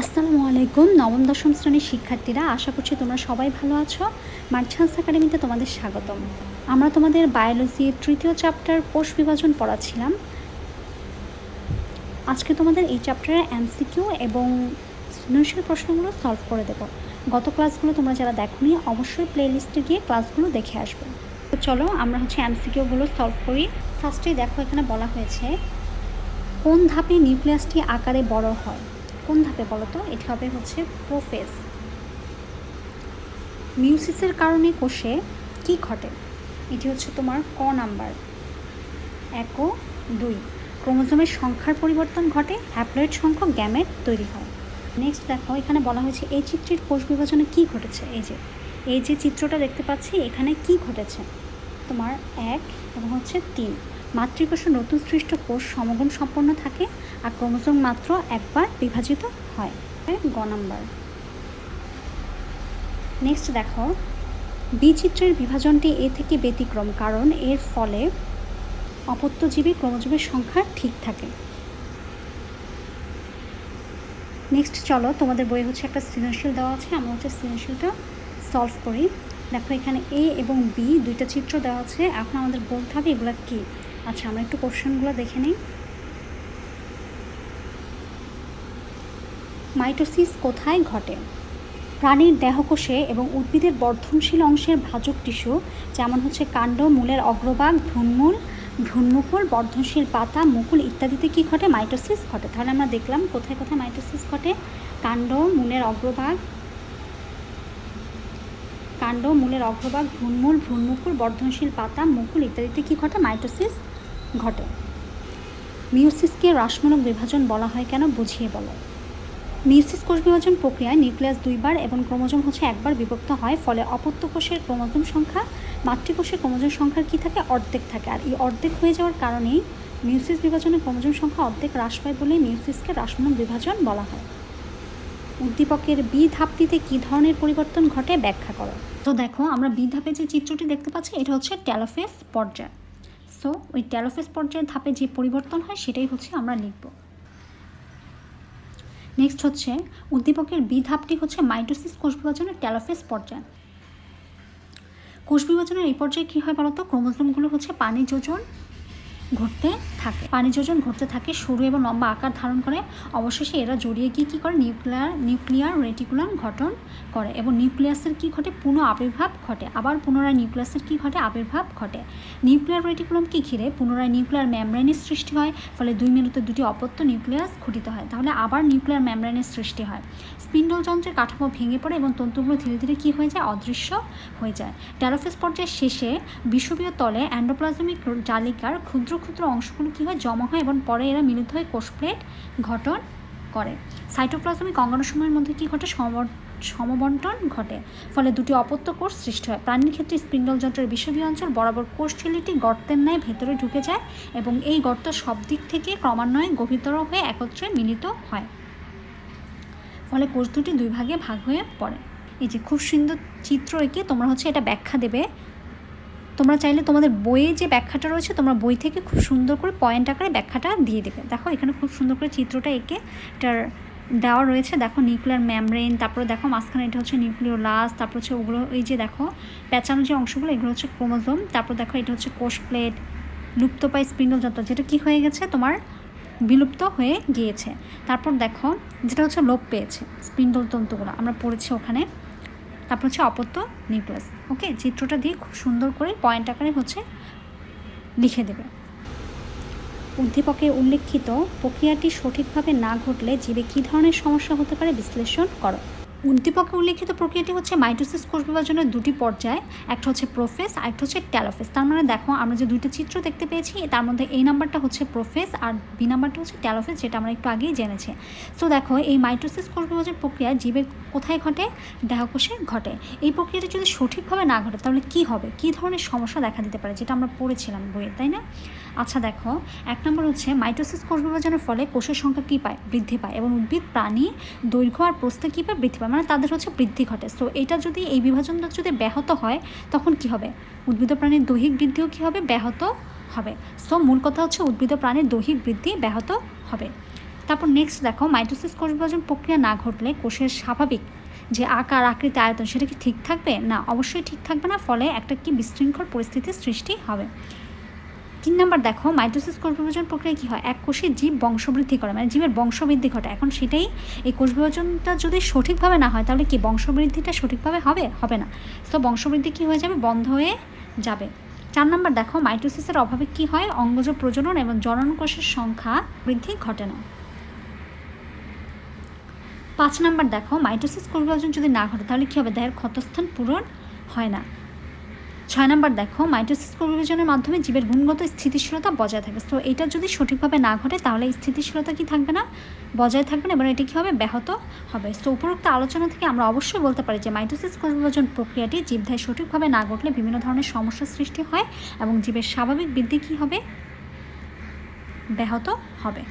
আসসালামু আলাইকুম, নবম, দশম শ্রেণির শিক্ষার্থীরা, আশা করছি তোমরা সবাই ভালো আছো। মার্চান্স একাডেমিতে তোমাদের স্বাগতম। আমরা তোমাদের বায়োলজির তৃতীয় চ্যাপ্টার কোষ বিভাজন পড়াচ্ছিলাম। আজকে তোমাদের এই চ্যাপ্টারের এমসিকিউ এবং সৃজনশীল প্রশ্নগুলো সলভ করে দেব। গত ক্লাসগুলো তোমরা যারা দেখোনি, অবশ্যই প্লে লিস্টে গিয়ে ক্লাসগুলো দেখে আসবে। তো চলো, আমরা হচ্ছে এমসিকিউগুলো সলভ করি। ফার্স্টেই দেখো, এখানে বলা হয়েছে, কোন ধাপে নিউক্লিয়াসটি আকারে বড় হয়? কোন ধাপে বলো তো এটি হবে হচ্ছে প্রোফেজ। মিউসিসের কারণে কোষে কি ঘটে? এটি হচ্ছে তোমার ক নাম্বার। এক ও দুই। ক্রোমোজোমের সংখ্যার পরিবর্তন ঘটে, হ্যাপ্লয়েড সংখ্যক গ্যামেট তৈরি হয়। নেক্সট দেখো, এখানে বলা হয়েছে এই চিত্রের কোষ বিভাজনে কি ঘটেছে? এই যে এই যে চিত্রটা দেখতে পাচ্ছি, এখানে কি ঘটেছে? তোমার এক এবং হচ্ছে তিন। মাতৃকোষে নতুন সৃষ্ট কোষ সমগুণ সম্পন্ন থাকে আর ক্রোমোসোম মাত্র একবার বিভাজিত হয়। গ নাম্বার। নেক্সট দেখো। বিচিত্রের বিভাজনটি এ থেকে ব্যতিক্রম, কারণ এর ফলে অপত্যজীবী ক্রোমোজোমের সংখ্যা ঠিক থাকে। নেক্সট চলো, তোমাদের বই হচ্ছে একটা সৃজনশীল দেওয়া আছে, আমরা হচ্ছে সৃজনশীলটা সলভ করি। দেখো এখানে এ এবং বি দুইটা চিত্র দেওয়া আছে। এখন আমাদের বলতে হবে এগুলো কী? আচ্ছা আমরা একটু কোশ্চেনগুলো দেখে নিই। মাইটোসিস কোথায় ঘটে? প্রাণীর দেহকোষে এবং উদ্ভিদের বর্ধনশীল অংশের ভাজক টিস্যু, যেমন হচ্ছে কাণ্ড, মূলের অগ্রভাগ, ভ্রূণমূল ভ্রূণমুকুল বর্ধনশীল পাতা, মুকুল ইত্যাদিতে কী ঘটে? মাইটোসিস ঘটে। তাহলে আমরা দেখলাম কোথায় কোথায় মাইটোসিস ঘটে? কাণ্ড, মূলের অগ্রভাগ, কাণ্ড, মূলের অগ্রভাগ, ভ্রূণমূল ভ্রূণমুকুল বর্ধনশীল পাতা, মুকুল ইত্যাদিতে কী ঘটে? মাইটোসিস ঘটে। মিউসিসকে হ্রাসমূলক বিভাজন বলা হয় কেন বুঝিয়ে বলো। মিউসিস কোষ বিভাজন প্রক্রিয়ায় নিউক্লিয়াস দুইবার এবং ক্রোমোজোম হচ্ছে একবার বিভক্ত হয়, ফলে অপত্য কোষের ক্রোমোজোম সংখ্যা, মাতৃকোষের ক্রোমোজোম সংখ্যার কী থাকে? অর্ধেক থাকে। আর এই অর্ধেক হয়ে যাওয়ার কারণেই মিউসিস বিভাজনের ক্রোমোজোম সংখ্যা অর্ধেক হ্রাস পায় বলে মিউসিসকে হ্রাসমূলক বিভাজন বলা হয়। উদ্দীপকের বি ধাপটিতে কী ধরনের পরিবর্তন ঘটে ব্যাখ্যা করো। তো দেখো, আমরা বি ধাপে যে চিত্রটি দেখতে পাচ্ছি, এটা হচ্ছে ট্যালোফেস পর্যায়। সো ওই ট্যালোফেস পর্যায়ের ধাপে যে পরিবর্তন হয় সেটাই হচ্ছে আমরা লিখব। নেক্সট হচ্ছে উদ্দীপকের বি ধাপটি হচ্ছে মাইটোসিস কোষ বিভাজনের ট্যালোফেস পর্যায়। কোষ বিভাজনের এই পর্যায়ে কী হয় বলতো? ক্রোমোজোমগুলো হচ্ছে পানি যোজন ঘটতে থাকে। পানি যোজন ঘটতে থাকে সরু এবং লম্বা আকার ধারণ করে। অবশেষে এরা জড়িয়ে গিয়ে কী করে? নিউক্লিয়ার নিউক্লিয়ার রেটিকুলাম গঠন করে এবং নিউক্লিয়াসের কী ঘটে? পুনঃ আবির্ভাব ঘটে। আবার পুনরায় নিউক্লিয়াসের কী ঘটে? আবির্ভাব ঘটে। নিউক্লিয়ার রেটিকুলামকে ঘিরে? পুনরায় নিউক্লিয়ার ম্যামব্রেনের সৃষ্টি হয়, ফলে দুই মেরুতে দুটি অপত্য নিউক্লিয়াস ঘটিত হয়। তাহলে আবার নিউক্লিয়ার ম্যামব্রেনের সৃষ্টি হয়। স্পিন্ডল যন্ত্রের কাঠামো ভেঙে পড়ে এবং তন্তুগুলো ধীরে ধীরে কী হয়ে যায়? অদৃশ্য হয়ে যায়। ট্যালোফেস পর্যায়ের শেষে বিষবীয় তলে অ্যান্ডোপ্লাজমিক জালিকার ক্ষুদ্র ক্ষুদ্র অংশগুলো কী হয়? জমা হয় এবং পরে এরা মিলিত হয়ে কোষ প্লেট গঠন করে। সাইটোপ্লাজমিক অঙ্গাণুসমূহের মধ্যে কী ঘটে? সমবন্টন ঘটে। ফলে দুটি অপত্য কোষ সৃষ্টি হয়। প্রাণীর ক্ষেত্রে স্পিন্ডল যন্ত্রের বিষবীয় অঞ্চল বরাবর কোষ ছেলেটি গর্তের ন্যায় ভেতরে ঢুকে যায় এবং এই গর্ত সব দিক থেকে ক্রমান্বয়ে গভীরতর হয়ে একত্রে মিলিত হয়। ফলে কোষ দুটি দুই ভাগে ভাগ হয়ে পড়ে। এই যে খুব সুন্দর চিত্র এঁকে, তোমরা হচ্ছে এটা ব্যাখ্যা দেবে তোমরা চাইলে তোমাদের বইয়ে যে ব্যাখ্যাটা রয়েছে, তোমরা বই থেকে খুব সুন্দর করে পয়েন্ট আকারে ব্যাখ্যাটা দিয়ে দেবে। দেখো, এখানে খুব সুন্দর করে চিত্রটা এঁকে এটার দেওয়া রয়েছে। দেখো নিউক্লিয়ার ম্যামব্রেন তারপরে দেখো, মাঝখানে এটা হচ্ছে নিউক্লিয়ার লাস তারপর হচ্ছে ওগুলো, এই যে দেখো, প্যাঁচানো যে অংশগুলো, এগুলো হচ্ছে ক্রোমোজোম তারপর দেখো, এটা হচ্ছে কোষ প্লেট লুপ্তপাই স্পিন্ডল যন্ত্র যেটা কী হয়ে গেছে? তোমার বিলুপ্ত হয়ে গিয়েছে। তারপর দেখো, যেটা হচ্ছে লোপ পেয়েছে স্পিন্ডল তন্তুগুলো, আমরা পড়েছি ওখানে। তারপর হচ্ছে অপত্য নিউক্লিয়াস ওকে চিত্রটা দিয়ে খুব সুন্দর করে পয়েন্ট আকারে হচ্ছে লিখে দেবে। উদ্দীপকে উল্লেখিত প্রক্রিয়াটি সঠিকভাবে না ঘটলে জীবে কী ধরনের সমস্যা হতে পারে বিশ্লেষণ করো। উদ্দীপকে উল্লেখিত প্রক্রিয়াটি হচ্ছে মাইটোসিস কোষ বিভাজনের দুটি পর্যায়ে, একটা হচ্ছে প্রোফেস আর একটা হচ্ছে ট্যালোফেস তার মানে দেখো, আমরা যে দুইটা চিত্র দেখতে পেয়েছি, তার মধ্যে এই নাম্বারটা হচ্ছে প্রোফেস আর বি নাম্বারটা হচ্ছে ট্যালোফেস যেটা আমরা একটু আগেই জেনেছি। সো দেখো, এই মাইটোসিস কোষ বিভাজন প্রক্রিয়া জীবের কোথায় ঘটে? দেহকোষে ঘটে। এই প্রক্রিয়াটি যদি সঠিকভাবে না ঘটে, তাহলে কি হবে? কি ধরনের সমস্যা দেখা দিতে পারে, যেটা আমরা পড়েছিলাম বইয়ে, তাই না? আচ্ছা দেখো, এক নম্বর হচ্ছে মাইটোসিস কোষ বিভাজনের ফলে কোষের সংখ্যা কী পায়? বৃদ্ধি পায়। এবং উদ্ভিদ, প্রাণী, দৈর্ঘ্য আর প্রস্থে কী পায়? বৃদ্ধি পায়। মানে তাদের হচ্ছে বৃদ্ধি ঘটে। সো এটা যদি এই বিভাজনটা যদি ব্যাহত হয়, তখন কি হবে? উদ্ভিদ প্রাণীর দৈহিক বৃদ্ধিও কী হবে? ব্যাহত হবে। সো মূল কথা হচ্ছে উদ্ভিদ প্রাণীর দৈহিক বৃদ্ধি ব্যাহত হবে। তারপর নেক্সট দেখো, মাইটোসিস কোষ বিভাজন প্রক্রিয়া না ঘটলে কোষের স্বাভাবিক যে আকার, আকৃতি, আয়তন, সেটা কি ঠিক থাকবে? না, অবশ্যই ঠিক থাকবে না, ফলে একটা কি বিশৃঙ্খল পরিস্থিতির সৃষ্টি হবে। তিন নম্বর দেখো, মাইটোসিস কোষ বিভাজন প্রক্রিয়া কী হয়? এক কোষে জীব বংশবৃদ্ধি করে মানে জীবের বংশবৃদ্ধি ঘটে। এখন সেটাই এই কোষ বিভাজনটা যদি সঠিকভাবে না হয়, তাহলে কি বংশবৃদ্ধিটা সঠিকভাবে হবে? হবে না। সো বংশবৃদ্ধি কী হয়ে যাবে? বন্ধ হয়ে যাবে। চার নম্বর দেখো, মাইটোসিসের অভাবে কি হয়? অঙ্গজ প্রজনন এবং জনন কোষের সংখ্যা বৃদ্ধি ঘটে না। পাঁচ নাম্বার দেখো, মাইটোসিস কোষ বিভাজন যদি না ঘটে, তাহলে কী হবে? দেহের ক্ষতস্থান পূরণ হয় না। ছয় নম্বর দেখো, মাইটোসিস কোষ মাধ্যমে জীবের গুণগত স্থিতিশীলতা বজায় থাকে তো এটা যদি সঠিকভাবে না ঘটে, তাহলে স্থিতিশীলতা কি থাকবে না? বজায় থাকবে না, এবং এটি কী হবে ব্যাহত হবে? তো উপরোক্ত আলোচনা থেকে আমরা অবশ্যই বলতে পারি যে, মাইটোসিস কোষ প্রক্রিয়াটি জীবদেহে সঠিকভাবে না ঘটলে বিভিন্ন ধরনের সমস্যার সৃষ্টি হয়, এবং জীবের স্বাভাবিক বৃদ্ধি কী হবে? ব্যাহত হবে।